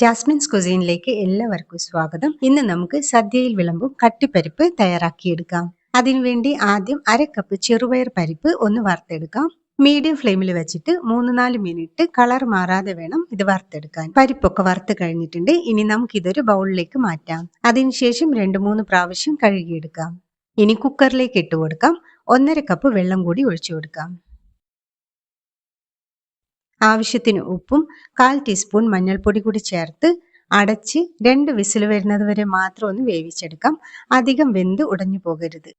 Jasmine's കുസീനിലേക്ക് എല്ലാവർക്കും സ്വാഗതം. ഇന്ന് നമുക്ക് സദ്യയിൽ വിളമ്പും കട്ടിപ്പരിപ്പ് തയ്യാറാക്കിയെടുക്കാം. അതിനുവേണ്ടി ആദ്യം അര കപ്പ് ചെറുപയർ പരിപ്പ് ഒന്ന് വറുത്തെടുക്കാം. മീഡിയം ഫ്ലെയിമിൽ വെച്ചിട്ട് മൂന്ന് നാല് മിനിറ്റ് കളർ മാറാതെ വേണം ഇത് വറുത്തെടുക്കാൻ. പരിപ്പൊക്കെ വറുത്ത് കഴിഞ്ഞിട്ടുണ്ട്. ഇനി നമുക്ക് ഇതൊരു ബൗളിലേക്ക് മാറ്റാം. അതിനുശേഷം രണ്ട് മൂന്ന് പ്രാവശ്യം കഴുകിയെടുക്കാം. ഇനി കുക്കറിലേക്ക് ഇട്ട് കൊടുക്കാം. ഒന്നര കപ്പ് വെള്ളം കൂടി ഒഴിച്ചു കൊടുക്കാം. ആവശ്യത്തിന് ഉപ്പും കാൽ ടീസ്പൂൺ മഞ്ഞൾപ്പൊടി കൂടി ചേർത്ത് അടച്ച് രണ്ട് വിസിൽ വരുന്നത് വരെ മാത്രം ഒന്ന് വേവിച്ചെടുക്കാം. അധികം വെന്ത് ഉടഞ്ഞു പോകരുത്.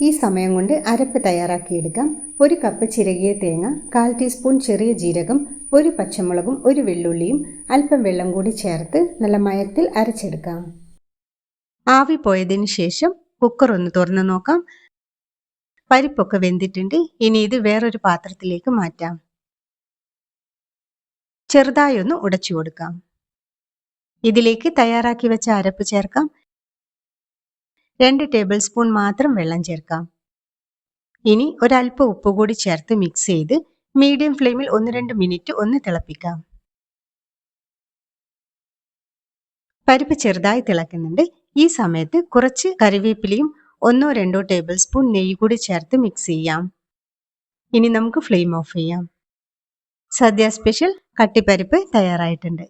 ഈ സമയം കൊണ്ട് അരപ്പ് തയ്യാറാക്കിയെടുക്കാം. ഒരു കപ്പ് ചിരകിയ തേങ്ങ കാൽ ടീസ്പൂൺ ചെറിയ ജീരകം ഒരു പച്ചമുളകും ഒരു വെള്ളുള്ളിയും അല്പം വെള്ളം കൂടി ചേർത്ത് നല്ല മയത്തിൽ അരച്ചെടുക്കാം. ആവി പോയതിന് ശേഷം കുക്കർ ഒന്ന് തുറന്നു നോക്കാം. പരിപ്പൊക്കെ വെന്തിട്ടുണ്ട്. ഇനി ഇത് വേറൊരു പാത്രത്തിലേക്ക് മാറ്റാം. ചെറുതായി ഒന്ന് ഉടച്ചു കൊടുക്കാം. ഇതിലേക്ക് തയ്യാറാക്കി വെച്ച അരപ്പ് ചേർക്കാം. രണ്ട് ടേബിൾ സ്പൂൺ മാത്രം വെള്ളം ചേർക്കാം. ഇനി ഒരല്പം ഉപ്പ് കൂടി ചേർത്ത് മിക്സ് ചെയ്ത് മീഡിയം ഫ്ലെയിമിൽ ഒന്ന് രണ്ട് മിനിറ്റ് ഒന്ന് തിളപ്പിക്കാം. പരിപ്പ് ചെറുതായി തിളക്കുന്നുണ്ട്. ഈ സമയത്ത് കുറച്ച് കറിവേപ്പിലയും ഒന്നോ രണ്ടോ ടേബിൾ സ്പൂൺ നെയ്യ് കൂടി ചേർത്ത് മിക്സ് ചെയ്യാം. ഇനി നമുക്ക് ഫ്ലെയിം ഓഫ് ചെയ്യാം. സദ്യ സ്പെഷ്യൽ കട്ടിപ്പരിപ്പ് തയ്യാറായിട്ടുണ്ട്.